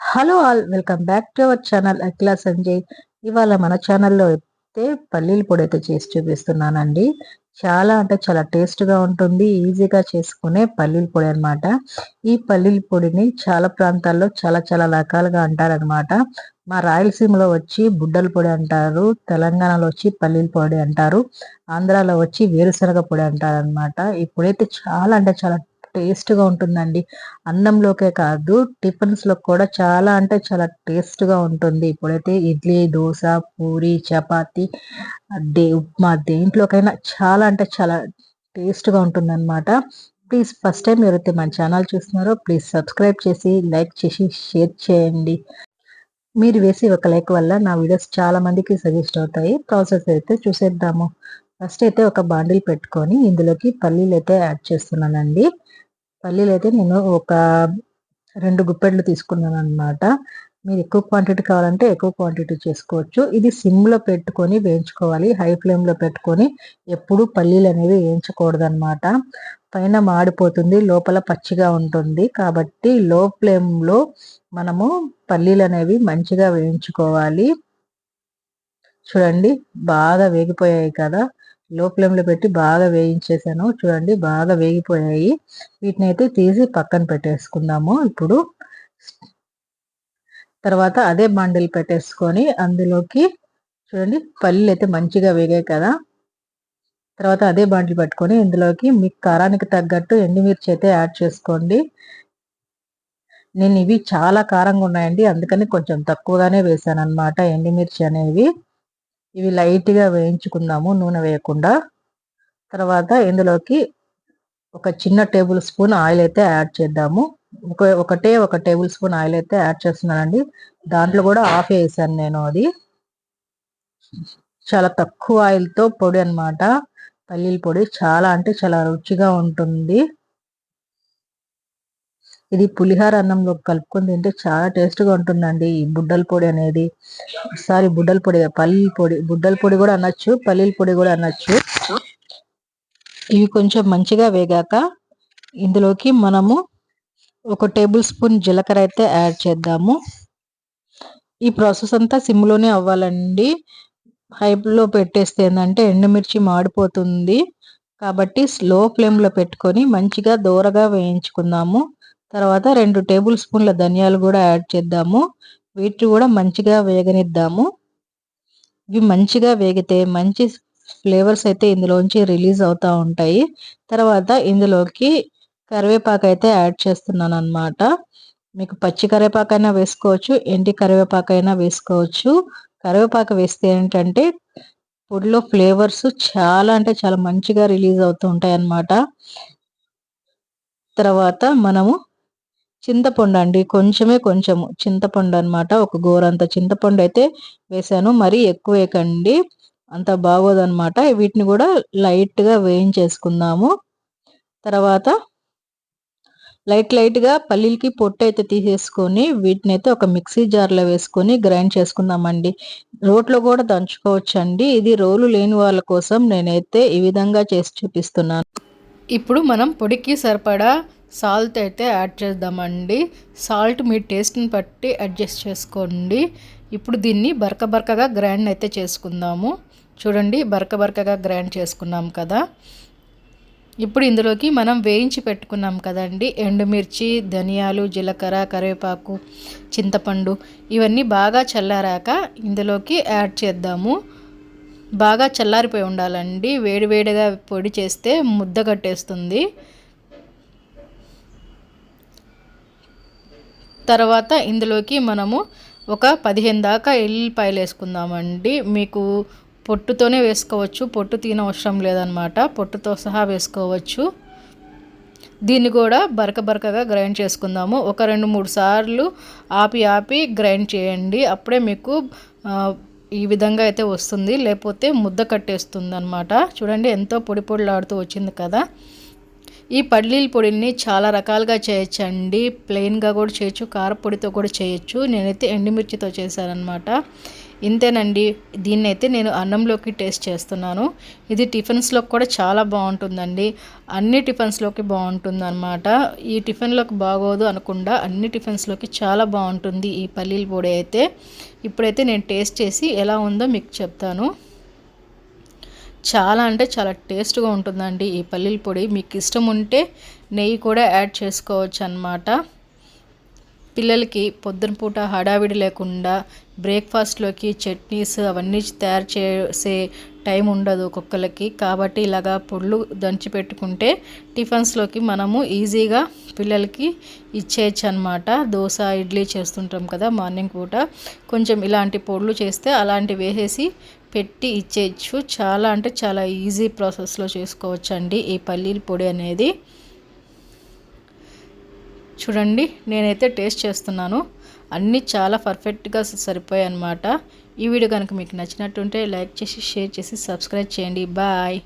Hello all welcome back to our channel Akhila Sanjay ఇవాళ మన ఛానల్లో అయితే పల్లీల పొడి అయితే చేసి చూపిస్తున్నానండి. చాలా అంటే చాలా టేస్ట్గా ఉంటుంది ఈజీగా చేసుకునే పల్లీల పొడి అనమాట ఈ పల్లీల పొడిని చాలా ప్రాంతాల్లో చాలా చాలా రకాలుగా అంటారనమాట మా రాయలసీమలో వచ్చి బుడ్డల పొడి అంటారు తెలంగాణలో వచ్చి పల్లీల పొడి అంటారు ఆంధ్రాలో వచ్చి వేరుశనగ పొడి అంటారు అనమాట ఈ పొడి అయితే చాలా అంటే చాలా టేస్ట్గా ఉంటుందండి. అన్నంలోకే కాదు టిఫిన్స్లో కూడా చాలా అంటే చాలా టేస్ట్గా ఉంటుంది. ఇప్పుడైతే ఇడ్లీ దోశ పూరి చపాతి దే ఉప్మా దేంట్లోకైనా చాలా అంటే చాలా టేస్ట్గా ఉంటుందన్నమాట. ప్లీజ్ ఫస్ట్ టైం ఎవరైతే మన ఛానల్ చూస్తున్నారో ప్లీజ్ సబ్స్క్రైబ్ చేసి లైక్ చేసి షేర్ చేయండి. మీరు వేసి ఒక లైక్ వల్ల నా వీడియోస్ చాలా మందికి సజెస్ట్ అవుతాయి. ప్రాసెస్ అయితే చూసేద్దాము. ఫస్ట్ అయితే ఒక బాండిల్ పెట్టుకొని ఇందులోకి పల్లీలు అయితే యాడ్ చేస్తున్నానండి. పల్లీలు అయితే నేను ఒక రెండు గుప్పెడ్లు తీసుకున్నాను అనమాట మీరు ఎక్కువ క్వాంటిటీ కావాలంటే ఎక్కువ క్వాంటిటీ చేసుకోవచ్చు. ఇది సిమ్లో పెట్టుకొని వేయించుకోవాలి. హై ఫ్లేమ్లో పెట్టుకొని ఎప్పుడు పల్లీలు అనేవి వేయించకూడదు అనమాట పైన మాడిపోతుంది లోపల పచ్చిగా ఉంటుంది. కాబట్టి లో ఫ్లేమ్లో మనము పల్లీలు అనేవి మంచిగా వేయించుకోవాలి. చూడండి బాగా వేగిపోయాయి కదా. లో ఫ్లేమ్లో పెట్టి బాగా వేయించేసాను. చూడండి బాగా వేగిపోయాయి. వీటిని అయితే తీసి పక్కన పెట్టేసుకుందాము ఇప్పుడు. తర్వాత అదే బండిల్ పెట్టేసుకొని అందులోకి చూడండి పల్లీలు అయితే మంచిగా వేగాయి కదా. తర్వాత అదే బండిల్ పెట్టుకొని ఇందులోకి మీ కారానికి తగ్గట్టు ఎండుమిర్చి అయితే యాడ్ చేసుకోండి. నేను ఇవి చాలా కారంగా ఉన్నాయండి. అందుకని కొంచెం తక్కువగానే వేసాను అనమాట ఎండుమిర్చి అనేవి. ఇవి లైట్గా వేయించుకుందాము నూనె వేయకుండా. తర్వాత ఇందులోకి ఒక చిన్న టేబుల్ స్పూన్ ఆయిల్ అయితే యాడ్ చేద్దాము. ఒక ఒకటే ఒక టేబుల్ స్పూన్ ఆయిల్ అయితే యాడ్ చేస్తున్నానండి. దాంట్లో కూడా ఆఫ్ వేసాను నేను అది. చాలా తక్కువ ఆయిల్తో పొడి అనమాట పల్లీల పొడి చాలా అంటే చాలా రుచిగా ఉంటుంది. ఇది పులిహార అన్నంలో కలుపుకొని తింటే చాలా టేస్ట్గా ఉంటుందండి. ఈ బుడ్డల పొడి అనేది సారీ బుడ్డల పొడి పల్లీల పొడి బుడ్డల పొడి కూడా అనొచ్చు పల్లీల పొడి కూడా అనొచ్చు. ఇవి కొంచెం మంచిగా వేగాక ఇందులోకి మనము ఒక టేబుల్ స్పూన్ జీలకర్ర అయితే యాడ్ చేద్దాము. ఈ ప్రాసెస్ అంతా సిమ్లోనే అవ్వాలండి. హైలో పెట్టేస్తే ఏంటంటే ఎండుమిర్చి మాడిపోతుంది. కాబట్టి స్లో ఫ్లేమ్లో పెట్టుకొని మంచిగా దూరగా వేయించుకుందాము. తర్వాత రెండు టేబుల్ స్పూన్ల ధనియాలు కూడా యాడ్ చేద్దాము. వీటి కూడా మంచిగా వేగనిద్దాము. ఇవి మంచిగా వేగితే మంచి ఫ్లేవర్స్ అయితే ఇందులోంచి రిలీజ్ అవుతూ ఉంటాయి. తర్వాత ఇందులోకి కరివేపాకు అయితే యాడ్ చేస్తున్నాను అనమాట మీకు పచ్చి కరివేపాకైనా వేసుకోవచ్చు ఎండి అయినా వేసుకోవచ్చు. కరివేపాకు వేస్తే ఏంటంటే పొడిలో ఫ్లేవర్స్ చాలా అంటే చాలా మంచిగా రిలీజ్ అవుతూ ఉంటాయి అన్నమాట తర్వాత మనము చింతపండు అండి. కొంచెమే కొంచెము. చింతపండు అనమాట ఒక గోరంత చింతపండు అయితే వేసాను. మరీ ఎక్కువ వేయకండి అంత బాగోదనమాట వీటిని కూడా లైట్గా వేయించేసుకుందాము. తర్వాత లైట్ లైట్గా పల్లీలకి పొట్టు అయితే తీసేసుకొని వీటిని అయితే ఒక మిక్సీ జార్లో వేసుకొని గ్రైండ్ చేసుకుందామండి. రోట్లో కూడా దంచుకోవచ్చండి. ఇది రోలు లేని వాళ్ళ కోసం నేనైతే ఈ విధంగా చేసి చూపిస్తున్నాను. ఇప్పుడు మనం పొడికి సరిపడా సాల్ట్ అయితే యాడ్ చేద్దామండి. సాల్ట్ మీ టేస్ట్ని బట్టి అడ్జస్ట్ చేసుకోండి. ఇప్పుడు దీన్ని బరక బరకగా గ్రైండ్ అయితే చేసుకుందాము. చూడండి బరక బరకగా గ్రైండ్ చేసుకున్నాం కదా. ఇప్పుడు ఇందులోకి మనం వేయించి పెట్టుకున్నాం కదండి. ఎండుమిర్చి ధనియాలు జీలకర్ర కరివేపాకు చింతపండు ఇవన్నీ బాగా చల్లారాక ఇందులోకి యాడ్ చేద్దాము. బాగా చల్లారిపోయి ఉండాలండి. వేడివేడిగా పొడి చేస్తే ముద్ద కట్టేస్తుంది. తర్వాత ఇందులోకి మనము ఒక పదిహేను దాకా ఎల్లిపాయలు వేసుకుందామండి. మీకు పొట్టుతోనే వేసుకోవచ్చు. పొట్టు అవసరం లేదనమాట. పొట్టుతో సహా వేసుకోవచ్చు. దీన్ని కూడా బరక బరకగా గ్రైండ్ చేసుకుందాము. ఒక రెండు మూడు సార్లు ఆపి ఆపి గ్రైండ్ చేయండి. అప్పుడే మీకు ఈ విధంగా అయితే వస్తుంది. లేకపోతే ముద్ద కట్టేస్తుంది అనమాట చూడండి ఎంతో పొడి పొడిలాడుతూ వచ్చింది కదా. ఈ పల్లీల పొడిని చాలా రకాలుగా చేయొచ్చండి. ప్లెయిన్గా కూడా చేయొచ్చు కారపొడితో కూడా చేయొచ్చు. నేనైతే ఎండుమిర్చితో చేశానమాట ఇంతేనండి. దీన్ని అయితే నేను అన్నంలోకి టేస్ట్ చేస్తున్నాను. ఇది టిఫిన్స్లోకి కూడా చాలా బాగుంటుందండి. అన్ని టిఫిన్స్లోకి బాగుంటుంది అనమాట ఈ టిఫిన్లోకి బాగోదు అనకుండా అన్ని టిఫిన్స్లోకి చాలా బాగుంటుంది ఈ పల్లీల పొడి అయితే. ఇప్పుడైతే నేను టేస్ట్ చేసి ఎలా ఉందో మీకు చెప్తాను. చాలా అంటే చాలా టేస్ట్గా ఉంటుందండి ఈ పల్లీల పొడి. మీకు ఇష్టం ఉంటే నెయ్యి కూడా యాడ్ చేసుకోవచ్చు అన్నమాట పిల్లలకి పొద్దున పూట హడావిడి లేకుండా బ్రేక్ఫాస్ట్లోకి చట్నీస్ అవన్నీ తయారు చేసే టైం ఉండదు ఒక్కొక్కరికి కాబట్టి ఇలాగా పొడులు దంచి పెట్టుకుంటే టిఫిన్స్లోకి మనము ఈజీగా పిల్లలకి ఇచ్చేయచ్చు అనమాట దోశ ఇడ్లీ చేస్తుంటాం కదా మార్నింగ్ పూట. కొంచెం ఇలాంటి పొడులు చేస్తే అలాంటివి వేసేసి పెట్టి ఇచ్చేయచ్చు. చాలా అంటే చాలా ఈజీ ప్రాసెస్లో చేసుకోవచ్చు అండి ఈ పల్లీల పొడి అనేది. చూడండి నేనైతే టేస్ట్ చేస్తున్నాను. అన్నీ చాలా పర్ఫెక్ట్గా సరిపోయాయి అనమాట ఈ వీడియో కనుక మీకు నచ్చినట్టుంటే లైక్ చేసి షేర్ చేసి సబ్స్క్రైబ్ చేయండి. బాయ్!